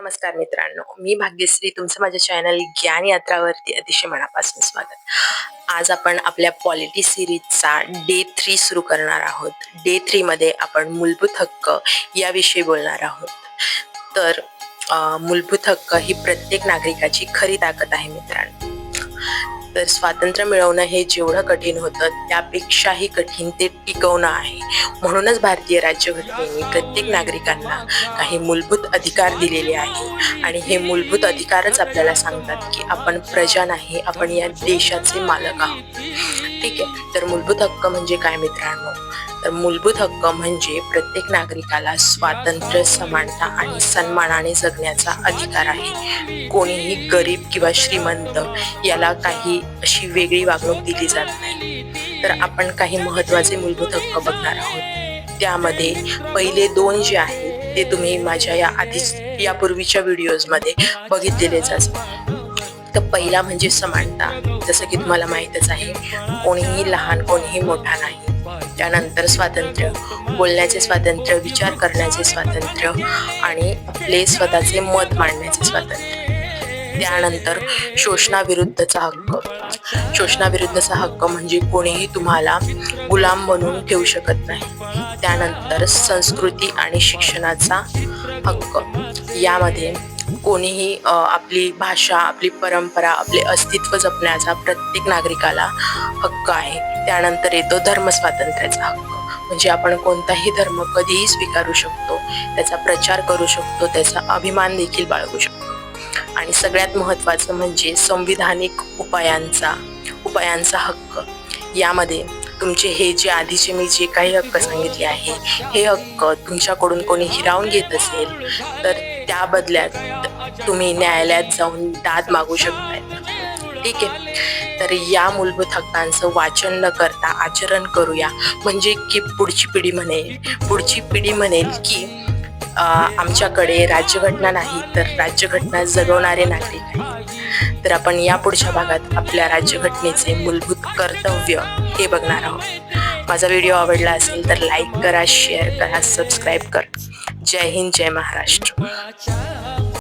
नमस्कार मित्रांनो. मी भाग्यश्री तुमचं माझ्या चॅनल ज्ञान यात्रावरती अतिशय मनापासून स्वागत. आज आपण आपल्या पॉलिटी सिरीजचा डे थ्री सुरू करणार आहोत. डे थ्रीमध्ये आपण मूलभूत हक्क याविषयी बोलणार आहोत. तर मूलभूत हक्क ही प्रत्येक नागरिकाची खरी ताकद आहे मित्रांनो. तर स्वातंत्र्य मिळवणं हे जेवढं कठीण होतं त्यापेक्षाही कठीण ते टिकवणं आहे. म्हणूनच भारतीय राज्यघटनेने प्रत्येक नागरिकांना काही मूलभूत अधिकार दिलेले आहे. आणि हे मूलभूत अधिकारच आपल्याला सांगतात की आपण प्रजा नाही आपण या देशाचे मालक आहोत. ठीक आहे. तर मूलभूत हक्क म्हणजे काय मित्रांनो? तर मूलभूत हक्क म्हणजे प्रत्येक नागरिकाला स्वातंत्र्य समानता आणि सन्मानाने जगण्याचा अधिकार आहे. कोणीही गरीब किंवा श्रीमंत याला काही अशी वेगळी वागणूक दिली जात नाही. तर आपण काही महत्त्वाचे मूलभूत हक्क बघणार आहोत. त्यामध्ये पहिले दोन जे आहेत ते तुम्ही माझ्या या आधीच यापूर्वीच्या व्हिडिओजमध्ये बघितलेलेच असतात तर पहिला म्हणजे समानता जसं की तुम्हाला माहीतच आहे कोणीही लहान कोणीही मोठा नाही. त्यानंतर स्वातंत्र्य बोलण्याचे स्वातंत्र्य विचार करण्याचे स्वातंत्र्य आणि आपले स्वतःचे मत मांडण्याचे स्वातंत्र्य. त्यानंतर शोषणाविरुद्धचा हक्क. शोषणाविरुद्धचा हक्क म्हणजे कोणीही तुम्हाला गुलाम बनवून ठेवू शकत नाही. त्यानंतर संस्कृती आणि शिक्षणाचा हक्क. यामध्ये कोणीही आपली भाषा आपली परंपरा आपले अस्तित्व जपण्याचा प्रत्येक नागरिकाला हक्क आहे. त्यानंतर येतो धर्म स्वातंत्र्याचा हक्क. म्हणजे आपण कोणताही धर्म कधीही स्वीकारू शकतो त्याचा प्रचार करू शकतो त्याचा अभिमान देखील बाळगू शकतो. आणि सगळ्यात महत्त्वाचं म्हणजे संविधानिक उपायांचा उपायांचा हक्क. यामध्ये तुमचे हे जे आधीचे मी जे काही हक्क सांगितले आहे हे हक्क तुमच्याकडून कोणी हिरावून घेत असेल तर त्या बदल्यात तुम्ही न्यायालयात जाऊन दाद मागू शकताय. ठीक आहे? तर या मूलभूत हक्कांचं वाचन न करता आचरण करूया. म्हणजे की पुढची पिढी म्हणेल पुढची पिढी म्हणेल की आमच्याकडे राज्यघटना नाही तर राज्यघटना जगवणारे नागरिक आहेत. तर आपण या पुढच्या भागात आपल्या राज्यघटनेचे मूलभूत कर्तव्य हे बघणार आहोत. माझा व्हिडिओ आवडला असेल तर लाईक करा शेअर करा सबस्क्राईब करा. जय हिंद जय महाराष्ट्र.